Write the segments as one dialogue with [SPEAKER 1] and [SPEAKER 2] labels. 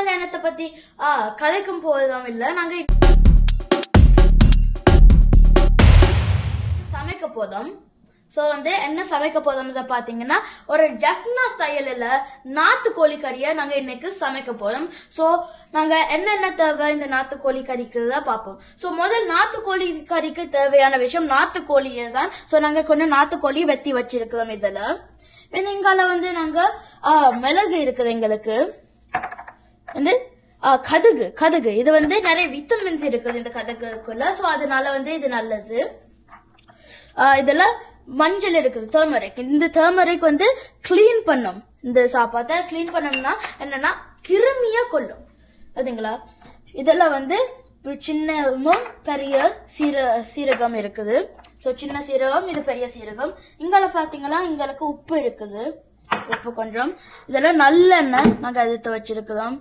[SPEAKER 1] கல்யாணத்தை என்னத்தை பத்தி கதைக்கும் போதுதான் இல்லை. நாங்க சமைக்க போதும் ஸோ வந்து என்ன சமைக்க போதும் பார்த்தீங்கன்னா ஒரு ஜஃப்னா ஸ்டைலில் நாட்டுக்கோழி கறியை நாங்கள் இன்னைக்கு சமைக்க போகிறோம் ஸோ நாங்கள் என்னென்ன தேவை இந்த நாட்டுக்கோழி கறிக்கு தான் பார்ப்போம் ஸோ முதல் நாட்டுக்கோழி கறிக்கு தேவையான விஷயம் நாட்டுக்கோழியை தான் ஸோ நாங்கள் கொஞ்சம் நாட்டுக்கோழி வெத்தி வச்சிருக்கிறோம் இதில். இங்கால வந்து நாங்கள் மிளகு இருக்குது எங்களுக்கு. வந்து கதுகு கதுகு இது வந்து நிறைய விட்டமின்ஸ் இருக்குது இந்த கதகுக்குள்ள ஸோ அதனால வந்து இது நல்லது. இதில் மஞ்சள் இருக்குது டர்மரிக் இந்த டர்மரிக் வந்து க்ளீன் பண்ணும். இந்த சாப்பாட்டை க்ளீன் பண்ணணும்னா என்னன்னா கிருமியா கொல்லும். அதுங்களா இதெல்லாம் வந்து சின்னமும் பெரிய சீர சீரகம் இருக்குது. ஸோ சின்ன சீரகம் இது பெரிய சீரகம். இங்கால பார்த்தீங்கன்னா இங்களுக்கு உப்பு இருக்குது. உப்பு கொஞ்சம். இதெல்லாம் நல்லெண்ணெய் நாங்கள் எடுத்து வச்சிருக்கிறோம்.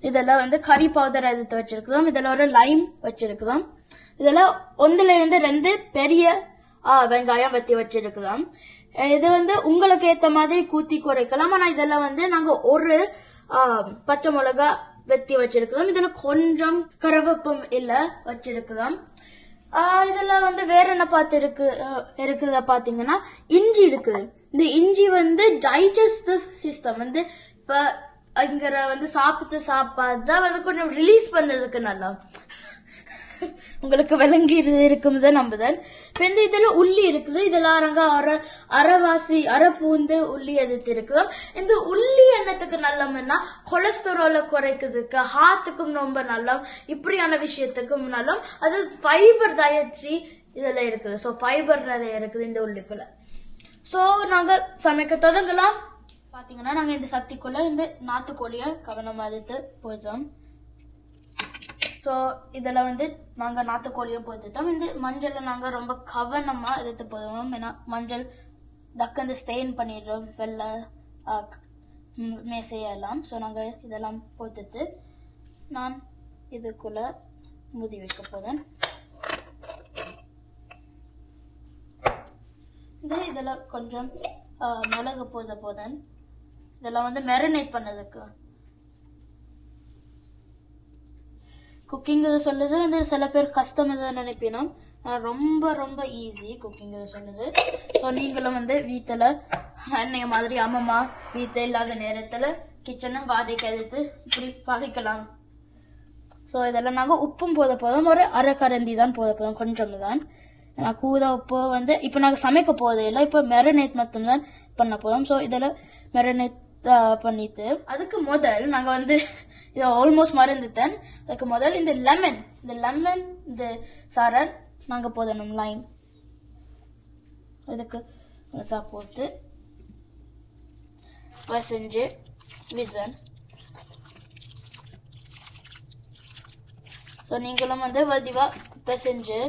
[SPEAKER 1] இதெல்லாம் வந்து கறி பவுடர் எடுத்து வச்சிருக்கிறோம். இதெல்லாம் ஒரு லைம் வச்சிருக்கிறோம். இதெல்லாம் ஒன்றுல இருந்து ரெண்டு பெரிய வெங்காயம் வெட்டி வச்சிருக்கிறோம். இது வந்து உங்களுக்கு ஏத்த மாதிரி கூத்தி குறைக்கலாம். ஆனா இதெல்லாம் வந்து நாங்க ஒரு பச்சை மிளகா வெட்டி வச்சிருக்கிறோம். இதுல கொஞ்சம் கருவேப்பம் இல்ல வச்சிருக்கிறோம். ஆ, இதுல வந்து வேற என்ன பார்த்து இருக்கு இருக்குத பாத்தீங்கன்னா இஞ்சி இருக்குது. இந்த இஞ்சி வந்து டைஜஸ்டிவ் சிஸ்டம் வந்து இப்ப அங்கிற வந்து சாப்பிட்டு சாப்பாடு வந்து கொஞ்சம் ரிலீஸ் பண்ணதுக்கு நல்லா. உங்களுக்கு விளங்கி இருக்கும் சார் நம்புதன். இப்போ இந்த இதில் உள்ளி இருக்குது. இதெல்லாம் அரங்க அரை அரைவாசி அரை பூந்து உள்ளி எதிர்த்து இருக்குது. இந்த உள்ளி எண்ணத்துக்கு நல்லம்னா கொலஸ்ட்ரோலை குறைக்கிறதுக்கு ஹார்ட்டுக்கும் ரொம்ப நல்லம் இப்படியான விஷயத்துக்கும் நல்லம். அது ஃபைபர் டயட்ரி இதெல்லாம் இருக்குது. ஸோ ஃபைபர் நிறைய இருக்குது இந்த உள்ளிக்குள்ள. ஸோ நாங்கள் சமைக்க தொடங்கலாம். பார்த்தீங்கன்னா நாங்கள் இந்த சத்திக்குள்ளே இந்த நாட்டுக்கோழியை கவனமாக எடுத்து போயிட்டோம் ஸோ இதில் வந்து நாங்கள் நாட்டுக்கோழியை போட்டுட்டோம். இந்த மஞ்சளை நாங்கள் ரொம்ப கவனமாக எடுத்து போதும் ஏன்னா மஞ்சள் டக்குந்து ஸ்டெயின் பண்ணிடுறோம். வெள்ளை மேசையெல்லாம். ஸோ நாங்கள் இதெல்லாம் போட்டுட்டு நான் இதுக்குள்ளே முதி வைக்க போதேன் இது இதில் கொஞ்சம் மிளகு போத போதேன் இதெல்லாம் வந்து மெரினேட் பண்ணதுக்கு. குக்கிங் சொல்லுது வந்து சில பேர் கஷ்டம் தான் நினைப்பினோம் ரொம்ப ரொம்ப ஈஸி குக்கிங் சொல்லுது ஸோ நீங்களும் வந்து வீட்டில் என்னைய மாதிரி அம்மம்மா வீட்டில் இல்லாத நேரத்தில் கிச்சனை வாதிக்க எதிர்த்து இப்படி பகைக்கலாம் ஸோ இதெல்லாம் நாங்கள் உப்பும் போத போதும் ஒரு அரை கரந்தி தான் போத போதும் கொஞ்சம் தான். நான் கூத உப்பு வந்து இப்போ நாங்கள் சமைக்க போதே இல்லை. இப்போ மெரினேட் மட்டும்தான் பண்ண போதும் ஸோ இதில் மெரினேட் பண்ணிட்டு அதுக்கு முதல் நாங்கள் வந்து இதை ஆல்மோஸ்ட் மறந்துட்டேன். அதுக்கு முதல் இந்த லெமன் இந்த லெமன் இந்த சாரல் நாங்கள் போதணும் லைம் இதுக்கு ரசா போட்டு வசஞ்சு விஜன். ஸோ நீங்களும் வந்து வதிவாக பிசைஞ்சு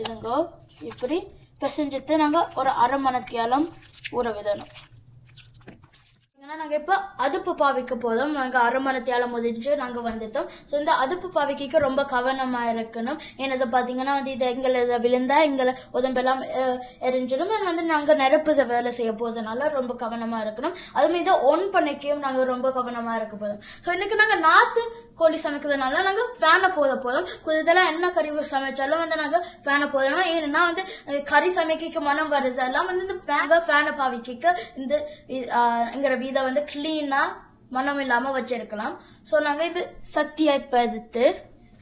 [SPEAKER 1] இதுங்கோ இப்படி பிசைஞ்சிட்டு நாங்கள் ஒரு அரை மணித்தியாலம் ஊற விடணும். நாங்கள் இப்போ அதுப்பு பாவிக்கு போதும் நாங்கள் அரை மணித்தியாலம் நாங்கள் வந்துட்டோம். ஸோ இந்த அதுப்பு பாவிக்க ரொம்ப கவனமாக இருக்கணும். ஏன்னா பார்த்தீங்கன்னா வந்து இது எங்களை இதை விழுந்தா எங்களை உதம்பெல்லாம் எரிஞ்சிடும். அண்ட் வந்து நாங்கள் நெருப்பு வேலை செய்ய போகிறதுனால ரொம்ப கவனமாக இருக்கணும். அதுமாதிரி இதை ஒன் பண்ணிக்கையும் நாங்கள் ரொம்ப கவனமாக இருக்க போதும் ஸோ இன்னைக்கு நாங்கள் நாற்று கோழி சமைக்கிறதுனால நாங்கள் ஃபேனை போத போதும் இதெல்லாம் என்ன கறி சமைச்சாலும் வந்து நாங்கள் ஃபேனை போதணும் ஏன்னா வந்து கறி சமைக்க மனம் வருதெல்லாம் வந்து இந்த ஃபேனை ஃபேனை பாவிக்க இந்த எங்கிற வீதை வந்து கிளீனாக மனம் இல்லாமல் வச்சிருக்கலாம். ஸோ நாங்கள் இது சத்தியாக பதித்து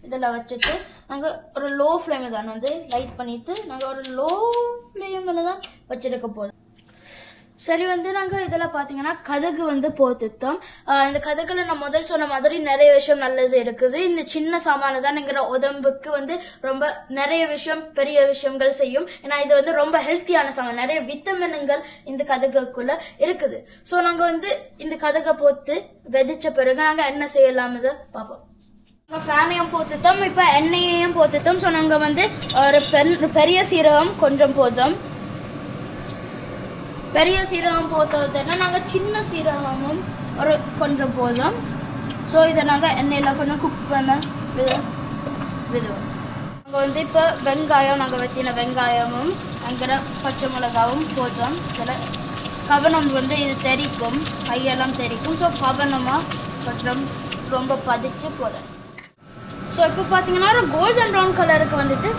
[SPEAKER 1] இதில் வச்சுட்டு நாங்கள் ஒரு லோ ஃப்ளேமில் தான் வந்து லைட் பண்ணிட்டு நாங்கள் ஒரு லோ ஃப்ளேமில் தான் வச்சிருக்க போதும் சரி வந்து நாங்கள் இதெல்லாம் பார்த்தீங்கன்னா கதகு வந்து போத்துத்தோம் இந்த கதகுல நான் முதல் சொன்ன மாதிரி நிறைய விஷயம் நல்லது இருக்குது. இந்த சின்ன சாமான தான்ங்கிற உடம்புக்கு வந்து ரொம்ப நிறைய விஷயம் பெரிய விஷயங்கள் செய்யும். ஏன்னா இது வந்து ரொம்ப ஹெல்த்தியான சாமான். நிறைய விட்டமின்கள் இந்த கதகுக்குள்ள இருக்குது. ஸோ நாங்கள் வந்து இந்த கதகை போத்து வெதிச்ச பிறகு நாங்கள் என்ன செய்யலாம்னு பார்ப்போம். நாங்கள் ஃபேனையும் போத்துட்டோம் இப்போ எண்ணெயையும் போத்துட்டோம் ஸோ நாங்கள் வந்து ஒரு பெரிய சீரகம் கொஞ்சம் போதும். பெரிய சீரகம் போட்டதுன்னா நாங்கள் சின்ன சீரகமும் ஒரு கொஞ்சம் போதும். ஸோ இதை நாங்கள் எண்ணெயில் கொஞ்சம் குக் பண்ண வித விதுவோம். நாங்கள் வந்து இப்போ வெங்காயம் நாங்கள் வச்சின வெங்காயமும் அங்கே பச்சை மிளகாவும் போதும். இதில் கவனம் வந்து இது தெரிக்கும் கையெல்லாம் தெரிக்கும் ஸோ கவனமாக கொஞ்சம் ரொம்ப பதிச்சு போல ஸோ இப்போ பார்த்தீங்கன்னா கோல்டன் ப்ரௌன் கலருக்கு வந்துட்டு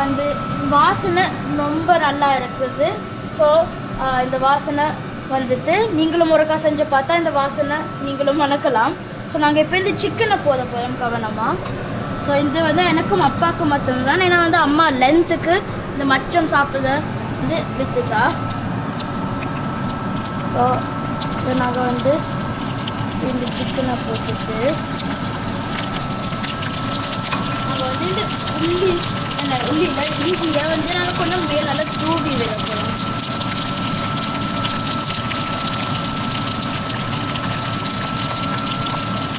[SPEAKER 1] வந்து அந்த வாசனை ரொம்ப நல்லா இருக்குது. ஸோ இந்த வாசனை வந்துட்டு நீங்களும் ஒருக்கா செஞ்சு பார்த்தா இந்த வாசனை நீங்களும் மணக்கலாம் ஸோ நாங்கள் இப்போ இந்த சிக்கனை போத போகிறோம் கவனமாக ஸோ இது வந்து எனக்கும் அப்பாவுக்கும் மட்டும்தான். ஏன்னா வந்து அம்மா லென்த்துக்கு இந்த மச்சம் சாப்பிட வந்து விற்றுக்கா ஸோ ஸோ நாங்கள் வந்து இந்த சிக்கனை போட்டுட்டு நாங்கள் வந்து இந்த உள்ளி என்ன உள்ளியில் இல்லை இஞ்சியை வந்து நாங்கள் கொஞ்சம் மேலே நல்லா தூவி விட போகிறோம்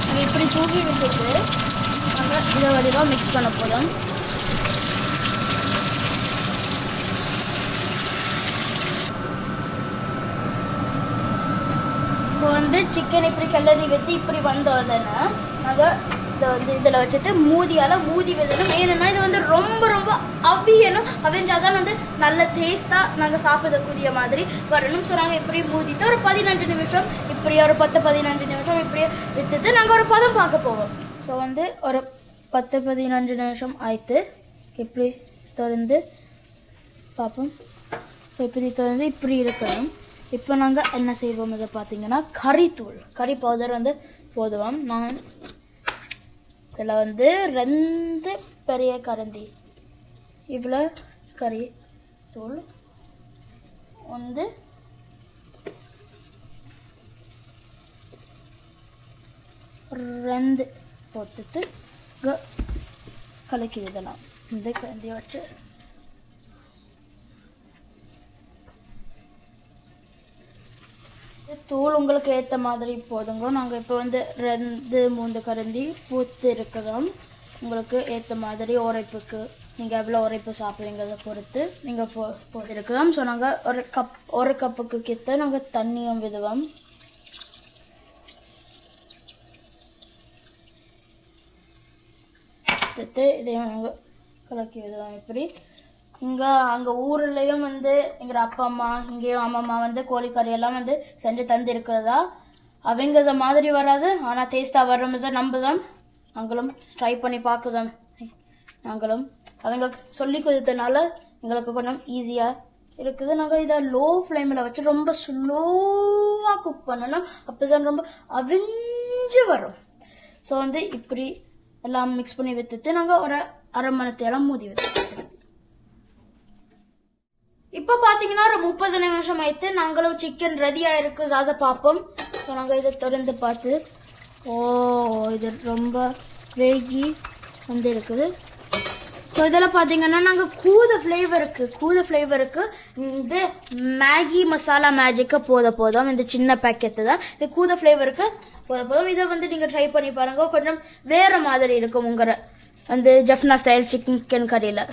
[SPEAKER 1] நாங்கள் இப்படி தூவி விட்டுட்டு நாங்கள் இதை வடிவாக மிக்ஸ் பண்ண போகிறோம் இப்போ வந்து சிக்கன் இப்படி கிளறி வச்சு இப்படி வந்தோடனே அதை நாங்கள் இதை வந்து இதில் வச்சுட்டு மூதியால் மூதி விதணும் ஏன்னா இது வந்து ரொம்ப ரொம்ப அவியணும். அவிஞ்சால் தான் வந்து நல்ல டேஸ்ட்டாக நாங்கள் சாப்பிடக்கூடிய மாதிரி வரணும் ஸோ நாங்கள் இப்படி மூதிட்டு ஒரு பதினஞ்சு நிமிஷம் இப்படி ஒரு பத்து பதினஞ்சு நிமிஷம் இப்படியே விற்றுட்டு நாங்கள் ஒரு பதம் பார்க்க போவோம். ஸோ வந்து ஒரு பத்து பதினஞ்சு நிமிஷம் ஆயிட்டு இப்படி திறந்து பார்ப்போம். ஸோ இப்படி திறந்து இப்படி இருக்கணும். இப்போ நாங்கள் என்ன செய்வோம் இதை பார்த்தீங்கன்னா கறித்தூள் கறி பவுடர் வந்து போதுவோம் நான் இதில் வந்து ரெண்டு பெரிய கரண்டி. இவ்வளோ கறி தூள் வந்து ரெண்டு போட்டுட்டு க- கலக்கி விடலாம் இந்த கரண்டியை வச்சு தூள் உங்களுக்கு ஏற்ற மாதிரி போதுங்க. நாங்கள் இப்போ வந்து ரெண்டு மூணு கருந்தி பூத்து இருக்கிறோம் உங்களுக்கு ஏற்ற மாதிரி உரைப்புக்கு நீங்கள் எவ்வளோ உரைப்பு சாப்பிட்றீங்கிறத பொறுத்து நீங்கள் போ போட்டிருக்கலாம். ஸோ நாங்கள் ஒரு கப் ஒரு கப்புக்கு கிட்ட நாங்கள் தண்ணியும் விடுவோம். எடுத்து இதையும் நாங்கள் கலக்கி விடுவோம் இப்படி. இங்கே அங்கே ஊர்லேயும் வந்து எங்கள் அப்பா அம்மா இங்கேயும் அம்மா வந்து கோழிக்கறி எல்லாம் வந்து செஞ்சு தந்து இருக்கிறதா அவங்கள மாதிரி வராது. ஆனால் டேஸ்ட்டாக வரும் சார் நம்புதான் நாங்களும் ட்ரை பண்ணி பார்க்குதோம் நாங்களும் அவங்க சொல்லி கொடுத்தனால எங்களுக்கு கொஞ்சம் ஈஸியாக இருக்குது. நாங்கள் இதை லோ ஃப்ளேமில் வச்சு ரொம்ப ஸ்லோவாக குக் பண்ணணும் அப்போ தான் ரொம்ப அவிஞ்சு வரும். ஸோ வந்து இப்படி எல்லாம் மிக்ஸ் பண்ணி வித்துட்டு நாங்கள் ஒரு அரை மணி நேரம் மூதி வச்சோம் இப்போ பார்த்தீங்கன்னா ஒரு முப்பது நிமிஷம் ஆயிட்டு நாங்களும் சிக்கன் ரெடியாக இருக்கும் சாச பார்ப்போம். ஸோ நாங்கள் இதை திறந்து பார்த்து ஓ இது ரொம்ப வேகி வந்து இருக்குது ஸோ இதெல்லாம் பார்த்தீங்கன்னா நாங்கள் கூத ஃப்ளேவருக்கு கூத ஃப்ளேவருக்கு இந்த மேகி மசாலா மேஜிக்கு போத போதும் இந்த சின்ன பேக்கெட்டு தான். இந்த கூத ஃப்ளேவருக்கு போத போதும். இதை வந்து நீங்கள் ட்ரை பண்ணி பாருங்க. கொஞ்சம் வேறு மாதிரி இருக்கும் உங்களை வந்து ஜஃப்னா ஸ்டைல் சிக்கன் கறியில்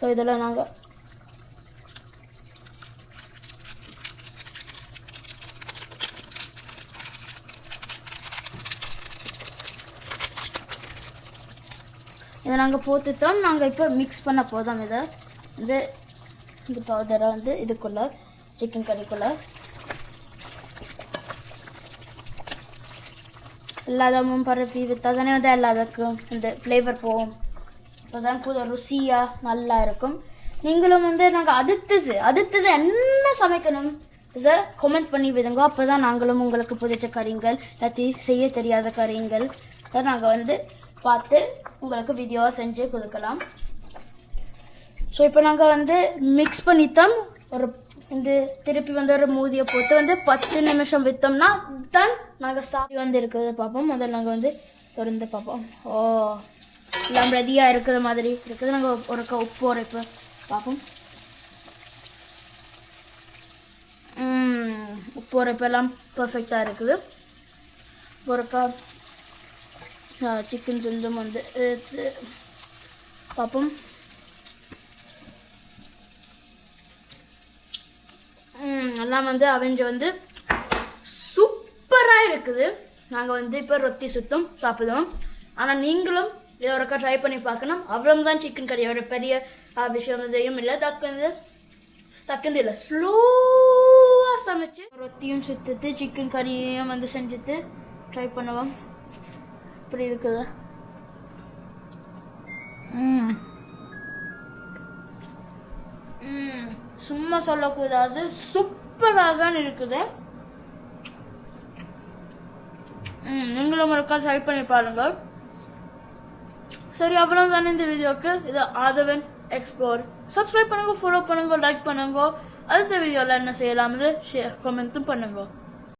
[SPEAKER 1] ஸோ இதெல்லாம் நாங்கள் இதை நாங்கள் போட்டுட்டோம். நாங்கள் இப்போ மிக்ஸ் பண்ண போதும் இதை. இது இந்த பவுடரை வந்து இதுக்குள்ள சிக்கன் கறிக்குள்ள. எல்லாதமும் பரப்பி விற்றா தானே வந்து எல்லாத்துக்கும் இந்த ஃப்ளேவர் போகும். இப்போ தான் கூட ருசியாக நல்லா இருக்கும். நீங்களும் வந்து நாங்கள் அடுத்தது அடுத்தது என்ன சமைக்கணும்? இதை கமெண்ட் பண்ணி விடுங்க. அப்போ தான் நாங்களும் உங்களுக்கு புதிச்ச கறிங்கள் எல்லாத்தையும் செய்ய தெரியாத கறிங்கள். தான் நாங்கள் வந்து பார்த்து உங்களுக்கு வீடியோவாக செஞ்சு கொடுக்கலாம். ஸோ இப்போ நாங்கள் வந்து மிக்ஸ் பண்ணித்தோம் ஒரு இந்த திருப்பி வந்து ஒரு மூதியை போட்டு வந்து பத்து நிமிஷம் விற்றோம்னா தான் நாங்கள் சாப்பி வந்து இருக்கிறத பார்ப்போம். முதல்ல நாங்கள் வந்து திறந்து பார்ப்போம். ஓ எல்லாம் ரெடியாக இருக்கிற மாதிரி இருக்குது. நாங்கள் ஒரு உப்பு உரைப்பு பார்ப்போம். உப்பு உரைப்பெல்லாம் பர்ஃபெக்டாக இருக்குது. ஒருக்கா சிக்கன் துண்டும் வந்து எடுத்து பார்ப்போம். எல்லாம் வந்து அவிஞ்சு வந்து சூப்பராக இருக்குது. நாங்கள் வந்து இப்போ ரொத்தி சுத்தம் சாப்பிடுவோம் ஆனால் நீங்களும் இதை ஒருக்கா ட்ரை பண்ணி பார்க்கணும். அவ்வளோதான் சிக்கன் கறி. ஒரு பெரிய விஷயம் செய்யும் இல்லை. தக்குந்து தக்குந்து இல்லை. ஸ்லோவாக சமைச்சு ரொத்தியும் சுத்துட்டு சிக்கன் கறியும் வந்து செஞ்சுட்டு ட்ரை பண்ணுவோம். இப்படி இருக்குது. ம். ம். சும்மா சொல்லக்கூடாது. சூப்பராக தான் இருக்குது. நீங்களும் ஒருக்கா ட்ரை பண்ணி பாருங்க சரி அவ்வளோ தானே இந்த வீடியோக்கு. இது ஆதவன் எக்ஸ்ப்ளோர் சப்ஸ்கிரைப் பண்ணுங்க ஃபாலோ பண்ணுங்க லைக் பண்ணுங்க. அடுத்த வீடியோவில் என்ன செய்யலாம்? ஷேர் கமெண்ட்டும் பண்ணுங்க.